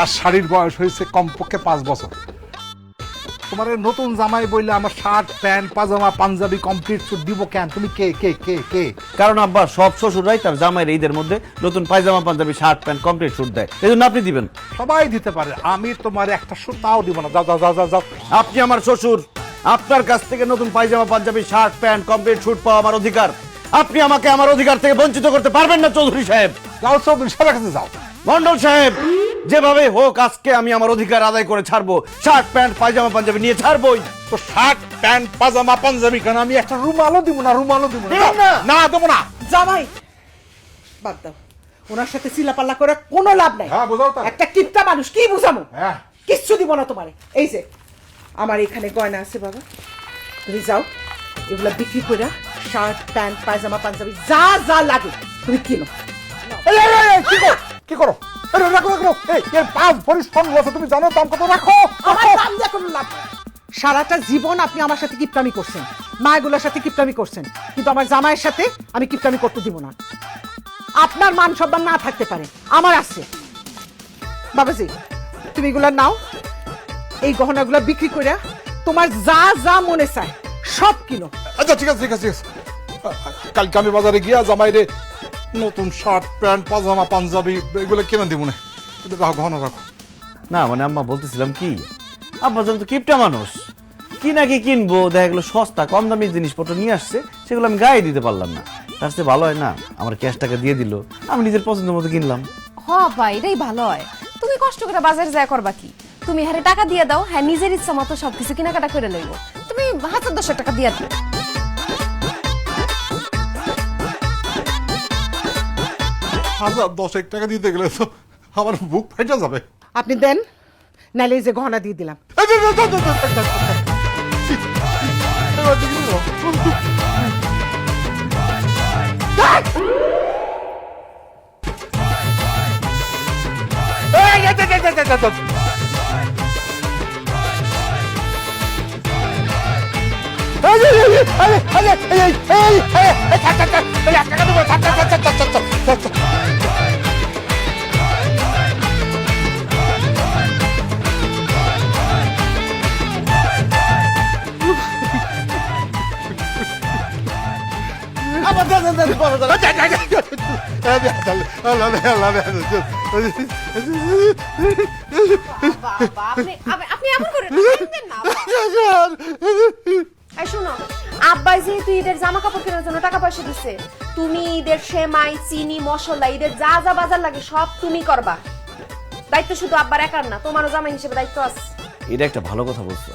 তার শাড়ির বয়স হয়েছে কমপক্ষে পাঁচ বছর। তোমার নতুন জামাই বললে আমার শার্ট প্যান্ট পাজামা পাঞ্জাবি কমপ্লিট স্যুট দিব কেন? তুমি কে কে কে কে? কারণ আব্বা সব শ্বশুররাই তার জামাইয়ের ঈদের মধ্যে নতুন পায়জামা পাঞ্জাবি শার্ট প্যান্ট কমপ্লিট শুট দেয়। এই জন্য আপনি দিবেন। সবাই দিতে পারে। আমি তোমার একটা সুতাও দিব না। যাও যাও যাও যাও যাও। আপনি আমার শ্বশুর। আপনার কাছ থেকে নতুন পায়জামা পাঞ্জাবি শার্ট প্যান্ট কমপ্লিট শুট পাওয়া আমার অধিকার। আপনি আমাকে আমার অধিকার থেকে বঞ্চিত করতে পারবেন না চৌধুরী সাহেব। যাও চৌধুরী সাহেবের কাছে যাও। মন্ডল সাহেব! যেভাবে হোক আজকে আমি আমার অধিকার আদায় করে ছাড়বো। শার্ট প্যান্ট পায়জামা পাঞ্জাবি নিয়ে ছাড়বই। তো শার্ট প্যান্ট পাজামা পাঞ্জাবি কেন? আমি একটা রুমালও দিব না রুমালও দিব না। না? দেবো না। জামাই বাদ দাও। ওনার সাথে চিলাপাল্লা করে কোনো লাভ নাই। হ্যাঁ, বোঝাও তাহলে। একটা কিপটা মানুষ কি বুঝামো? হ্যাঁ। কিচ্ছু দিব না তোমারে। এই যে আমার এখানে গয়না আছে বাবা। তুমি যাও এগুলা বিক্রি করে শার্ট প্যান্ট পায়জামা পাঞ্জাবি যা যা লাগে তুমি কিনো। করো কি করো? আরে রাখো রাখো এই এর পাঁচ ভরি স্বর্ণ আছে তুমি জানো দাম কত? রাখো আমার দাম দিয়ে কোনো লাভ নেই। সারাটা জীবন আপনি আমার সাথে কিপটামি করছেন। মায়েগুলোর সাথে কিপটামি করছেন। কিন্তু আমার জামাইয়ের সাথে আমি কিপটামি করতে দিব না। আপনার মান সম্মান না থাকতে পারে। আমার আছে। বাবাজি তুমি এগুলা নাও। এই গহনাগুলো বিক্রি করে তোমার যা যা মনে চায় সব কিনো। আচ্ছা ঠিক আছে ঠিক আছে ঠিক আছে। কালকে আমি বাজারে গিয়া জামাই রে নতুন শার্ট প্যান্ট পাজামা পাঞ্জাবি এগুলো কিনে দিব না। এটা রাখো গহনা রাখো। না মানে আম্মা বলতেছিলাম কি আব্বা যেন তো কিপটা মানুষ কি নাকি কিনবো দেখা গেলো সস্তা কম দামি জিনিসপত্র নিয়ে আসছে সেগুলো আমি গায়ে দিতে পারলাম না। তার চেয়ে ভালো হয় না আমার ক্যাশ টাকা দিয়ে দিল আমি নিজের পছন্দ মতো কিনলাম। হ ভাই এটাই ভালো হয়। তুমি কষ্ট করে বাজারে যায় করবা কি? তুমি হারে টাকা দিয়ে দাও হ্যাঁ নিজের ইচ্ছা মতো সবকিছু কেনাকাটা করে লইব। তুমি হাজার দশের টাকা দিয়ে দাও। হাজার দশেক টাকা দিতে গেলে তো আমার বুক ফেটে যাবে আপনি দেন নাইলে এই যে গহনা দিয়ে দিলাম এই, এই, এই, এই, এই, এই, এই, এই, এবার দিকে নিয়ে যাও। এই, এই, এই, যেহেতু ঈদের জামা কাপড় কেনার জন্য টাকা পয়সা দিচ্ছে তুমি ঈদের সেমাই চিনি মশলা ঈদের যা যা বাজার লাগে সব তুমি করবা দায়িত্ব শুধু আব্বার একার না তোমারও জামাই হিসেবে দায়িত্ব আছে এটা একটা ভালো কথা বলছো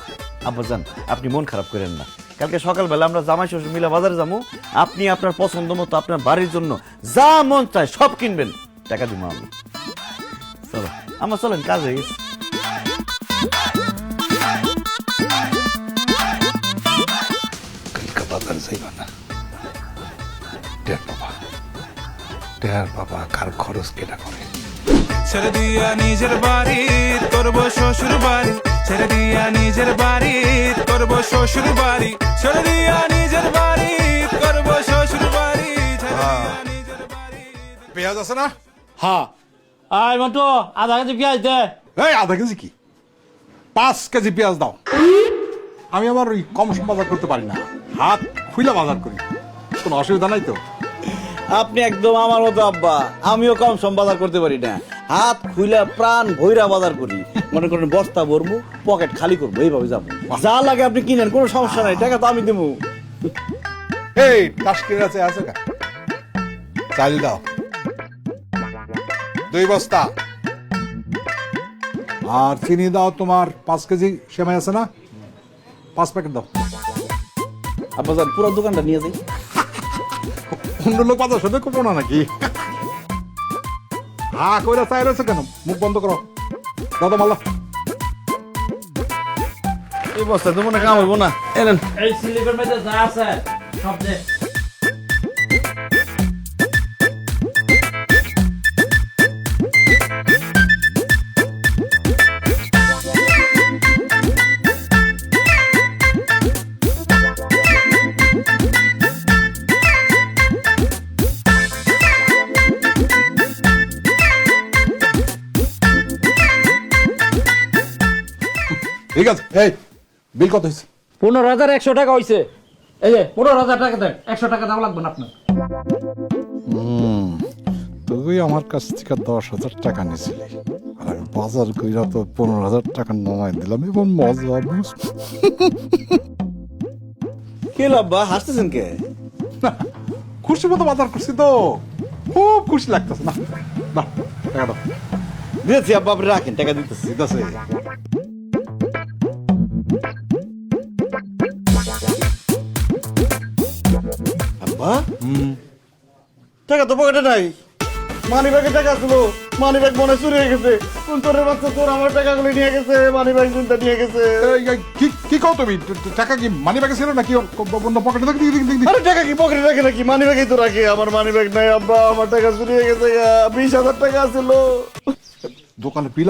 আব্বা জান আপনি মন খারাপ করেন না। কালকে সকালবেলা আমরা জামাই শ্বশুর মিলে বাজারে যাব। আপনি আপনার পছন্দ মতো আপনার বাড়ির জন্য যা মন চায় সব কিনবেন। টাকা দিব আমি চলো আমার চলেন কাজ হয়ে গেছে। বাজার যাইবা না। টের বাবা টের বাবা কার খরচ কেটা করে। ছেড়ে দিয়া নিজের বাড়ি করব শ্বশুর বাড়ি। ছেড়ে দিয়া নিজের বাড়ি শ্বশুর বাড়ি দিয়া নিজের বাড়ি করব শ্বশুর বাড়ি বাড়ি পেঁয়াজ আছে না? হ্যাঁ। আয় মন্টু আধা কেজি পেঁয়াজ দে। এই আধা কেজি কি? পাঁচ কেজি পেঁয়াজ দাও। আমি আবার ওই কম সম বাজার করতে পারি না। হাত খুলে বাজার করি। কোনো অসুবিধা নাই তো? আপনি একদম আমার মতো আব্বা। আমিও কম সম বাজার করতে পারি না। হাত খুইলা প্রাণ ভৈরা বাজার করি। মনে করেন বস্তা ভরবো পকেট খালি করব এইভাবে যাব। যা লাগে আপনি কিনেন কোনো সমস্যা নাই টাকা তো আমি দেবো। এই টাস্কির আছে আছে কা চাল দাও। দুই বস্তা। আর চিনি দাও তোমার পাঁচ কেজি সেমাই আছে না? পাঁচ প্যাকেট দাও। আব্বা পুরো দোকানটা নিয়ে যাই। অন্য লোক বাজার সাথে করব না নাকি? হা কইরা চাই রয়েছে কেন? মুখ বন্ধ করো। দাদা মাল্লা এই বস্তা তো মনে কাম হইব না। এই সিলিকন মেয়েটা যা আছে সব ঠিক আছে এই বিল কত হয়েছে? পনেরো হাজার একশো টাকা হয়েছে এই যে পনেরো হাজার টাকা দেন একশো টাকা দাম লাগবে না আপনার। তুই আমার কাছ থেকে দশ হাজার টাকা নিয়েছিলি আর আমি বাজার কইরা তো পনেরো হাজার টাকা নমাই দিলাম এবং মজা কে লাব্বা হাসতেছেন কে? খুশি মতো বাজার করছি তো। খুব খুশি লাগতেছে। না না টাকা দাও। দিয়েছি আব্বা আপনি রাখেন টাকা দিতেছি ঠিক আছে? টাকা তো পকেটে নাই। মানি ব্যাগে টাকা ছিল। মানি ব্যাগ মনে চুরি হয়ে গেছে। কোন তোর বাচ্চা তোর আমার টাকাগুলো নিয়ে গেছে মানি ব্যাগ চিন্তা নিয়ে গেছে। কি কি কও তুমি? টাকা কি মানি ব্যাগে ছিল নাকি অন্য পকেটে দেখি আরে টাকা কি পকেটে রাখে নাকি? মানি ব্যাগই তো রাখে। আমার মানি ব্যাগ নাই আব্বা আমার টাকা চুরি হয়ে গেছে বিশ হাজার টাকা ছিল দোকানে বিল